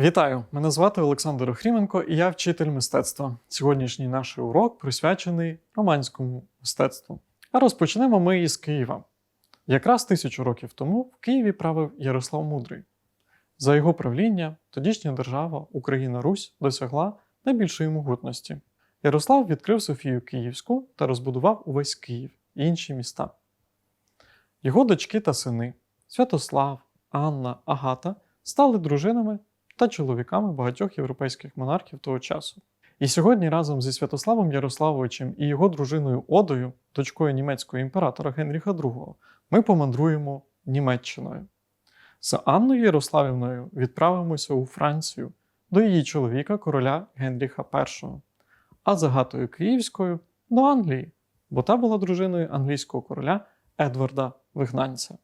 Вітаю! Мене звати Олександр Охріменко і я вчитель мистецтва. Сьогоднішній наш урок присвячений романському мистецтву. А розпочнемо ми із Києва. Якраз тисячу років тому в Києві правив Ярослав Мудрий. За його правління тодішня держава Україна Русь досягла найбільшої могутності. Ярослав відкрив Софію Київську та розбудував увесь Київ і інші міста. Його дочки та сини Святослав, Анна, Агата стали дружинами та чоловіками багатьох європейських монархів того часу. І сьогодні разом зі Святославом Ярославовичем і його дружиною Одою, дочкою німецького імператора Генріха II, ми помандруємо Німеччиною. З Анною Ярославівною відправимося у Францію до її чоловіка, короля Генріха І, а з Агатою Київською до Англії, бо та була дружиною англійського короля Едварда Вигнанця.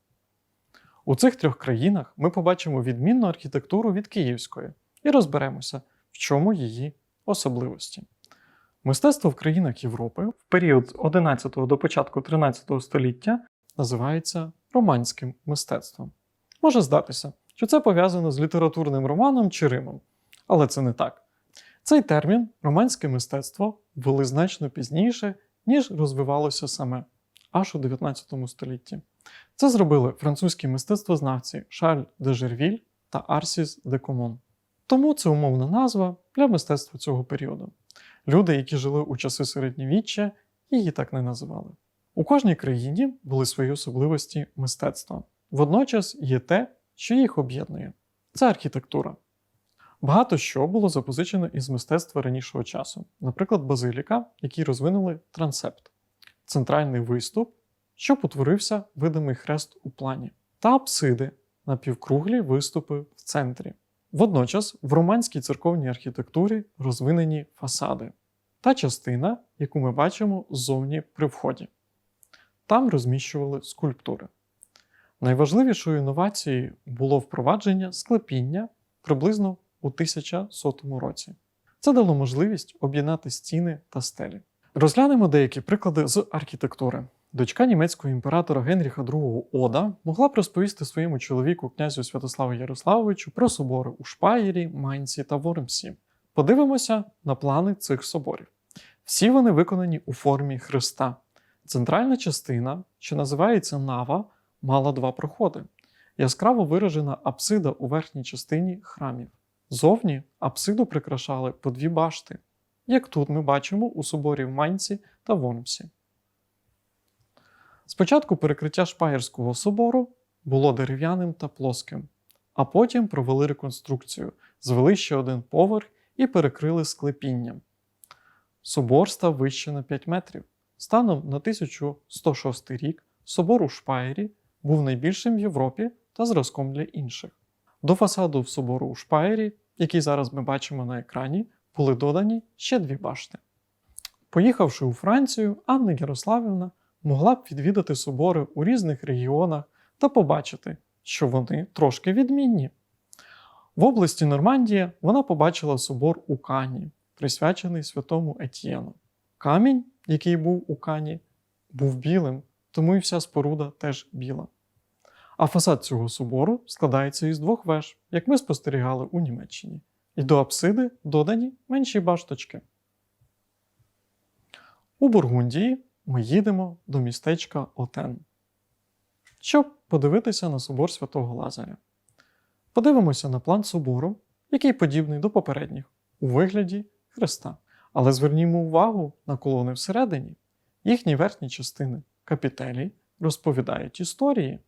У цих трьох країнах ми побачимо відмінну архітектуру від київської і розберемося, в чому її особливості. Мистецтво в країнах Європи в період з 11 до початку 13 століття називається романським мистецтвом. Може здатися, що це пов'язано з літературним романом чи Римом, але це не так. Цей термін романське мистецтво ввели значно пізніше, ніж розвивалося саме аж у 19 столітті. Це зробили французькі мистецтвознавці Шарль де Жервіль та Арсіс де Комон. Тому це умовна назва для мистецтва цього періоду. Люди, які жили у часи середньовіччя, її так не називали. У кожній країні були свої особливості мистецтва. Водночас є те, що їх об'єднує це архітектура. Багато що було запозичено із мистецтва ранішого часу, наприклад, базиліка, які розвинули трансепт, центральний виступ, щоб утворився видимий хрест у плані, та апсиди напівкруглі виступи в центрі. Водночас в романській церковній архітектурі розвинені фасади та частина, яку ми бачимо ззовні при вході. Там розміщували скульптури. Найважливішою інновацією було впровадження склепіння приблизно у 1100 році. Це дало можливість об'єднати стіни та стелі. Розглянемо деякі приклади з архітектури. Дочка німецького імператора Генріха II Ода могла б розповісти своєму чоловіку князю Святославу Ярославовичу про собори у Шпаєрі, Майнці та Воремсі. Подивимося на плани цих соборів. Всі вони виконані у формі хреста. Центральна частина, що називається нава, мала два проходи. Яскраво виражена апсида у верхній частині храмів. Зовні апсиду прикрашали по дві башти, як тут ми бачимо у соборі в Майнці та Вормсі. Спочатку перекриття Шпаєрського собору було дерев'яним та плоским, а потім провели реконструкцію, звели ще один поверх і перекрили склепінням. Собор став вище на 5 метрів. Станом на 1106 рік собор у Шпаєрі був найбільшим в Європі та зразком для інших. До фасаду в собору у Шпаєрі, який зараз ми бачимо на екрані, були додані ще дві башти. Поїхавши у Францію, Анна Ярославівна могла б відвідати собори у різних регіонах та побачити, що вони трошки відмінні. В області Нормандія вона побачила собор у Кані, присвячений святому Етьєну. Камінь, який був у Кані, був білим, тому і вся споруда теж біла. А фасад цього собору складається із двох веж, як ми спостерігали у Німеччині, і до апсиди додані менші башточки. У Бургундії ми їдемо до містечка Отен, щоб подивитися на собор святого Лазаря. Подивимося на план собору, який подібний до попередніх, у вигляді хреста. Але звернімо увагу на колони всередині. Їхні верхні частини капітелій розповідають історії.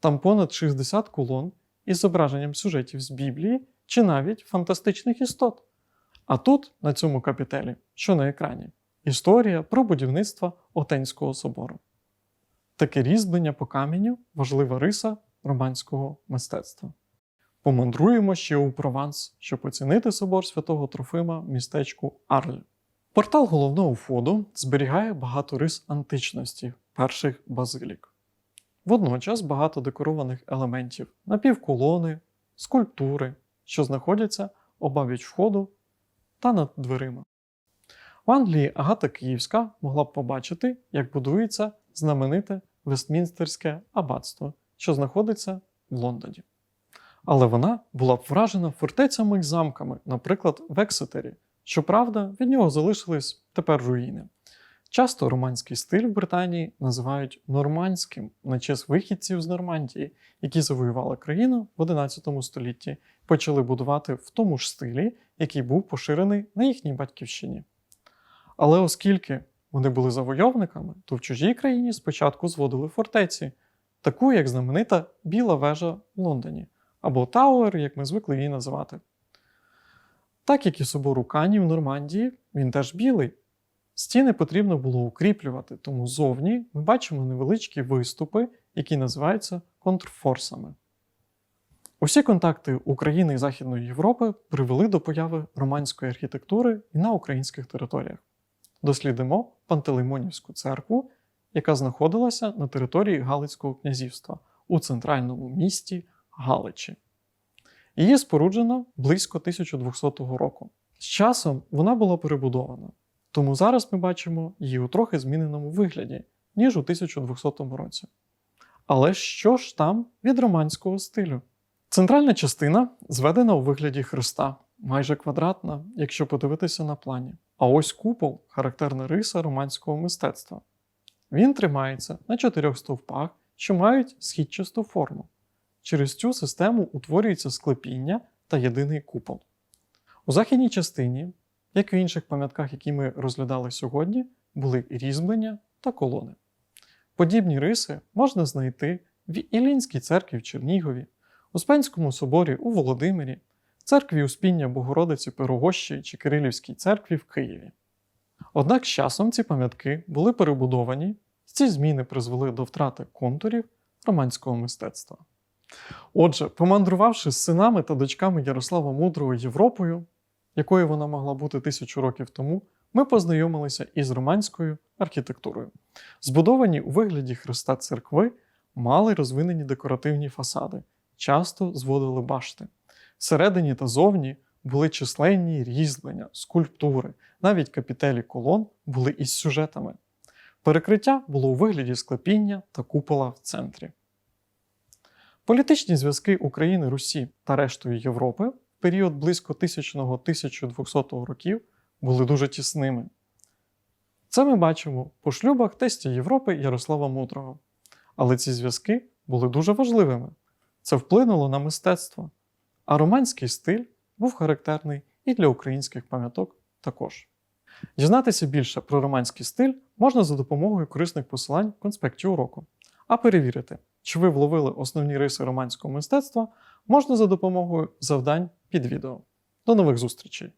Там понад 60 колон із зображенням сюжетів з Біблії чи навіть фантастичних істот. А тут, на цьому капітелі, що на екрані, історія про будівництво Отенського собору. Таке різьблення по каменю важлива риса романського мистецтва. Помандруємо ще у Прованс, щоб оцінити собор святого Трофима в містечку Арль. Портал головного входу зберігає багато рис античності перших базилік. Водночас багато декорованих елементів, напівколони, скульптури, що знаходяться обабіч входу та над дверима. В Англії Агата Київська могла б побачити, як будується знамените Вестмінстерське аббатство, що знаходиться в Лондоні. Але вона була б вражена фортецями й замками, наприклад, в Ексетері. Щоправда, від нього залишились тепер руїни. Часто романський стиль в Британії називають нормандським на честь вихідців з Нормандії, які завоювали країну в 11 столітті і почали будувати в тому ж стилі, який був поширений на їхній батьківщині. Але оскільки вони були завойовниками, то в чужій країні спочатку зводили фортеці, таку як знаменита Біла вежа в Лондоні, або Тауер, як ми звикли її називати. Так як і собор у Кані в Нормандії, він теж білий. Стіни потрібно було укріплювати, тому зовні ми бачимо невеличкі виступи, які називаються контрфорсами. Усі контакти України і Західної Європи привели до появи романської архітектури і на українських територіях. Дослідимо Пантелеймонівську церкву, яка знаходилася на території Галицького князівства у центральному місті Галичі. Її споруджено близько 1200 року. З часом вона була перебудована, тому зараз ми бачимо її у трохи зміненому вигляді, ніж у 1200 році. Але що ж там від романського стилю? Центральна частина зведена у вигляді хреста, майже квадратна, якщо подивитися на плані. А ось купол характерна риса романського мистецтва. Він тримається на чотирьох стовпах, що мають східчасту форму. Через цю систему утворюється склепіння та єдиний купол. У західній частині, як і в інших пам'ятках, які ми розглядали сьогодні, були різьблення та колони. Подібні риси можна знайти в Іллінській церкві в Чернігові, Успенському соборі у Володимирі, церкві Успіння Богородиці Пирогощі чи Кирилівській церкві в Києві. Однак з часом ці пам'ятки були перебудовані, і ці зміни призвели до втрати контурів романського мистецтва. Отже, помандрувавши з синами та дочками Ярослава Мудрого Європою, якою вона могла бути тисячу років тому, ми познайомилися із романською архітектурою. Збудовані у вигляді хреста церкви мали розвинені декоративні фасади, часто зводили башти. Всередині та зовні були численні різьблення, скульптури, навіть капітелі колон були із сюжетами. Перекриття було у вигляді склепіння та купола в центрі. Політичні зв'язки України, Русі та рештою Європи в період близько 1000-1200 років були дуже тісними. Це ми бачимо по шлюбах тестя Європи Ярослава Мудрого. Але ці зв'язки були дуже важливими. Це вплинуло на мистецтво. А романський стиль був характерний і для українських пам'яток також. Дізнатися більше про романський стиль можна за допомогою корисних посилань в конспекті уроку. А перевірити, чи ви вловили основні риси романського мистецтва, можна за допомогою завдань під відео. До нових зустрічей!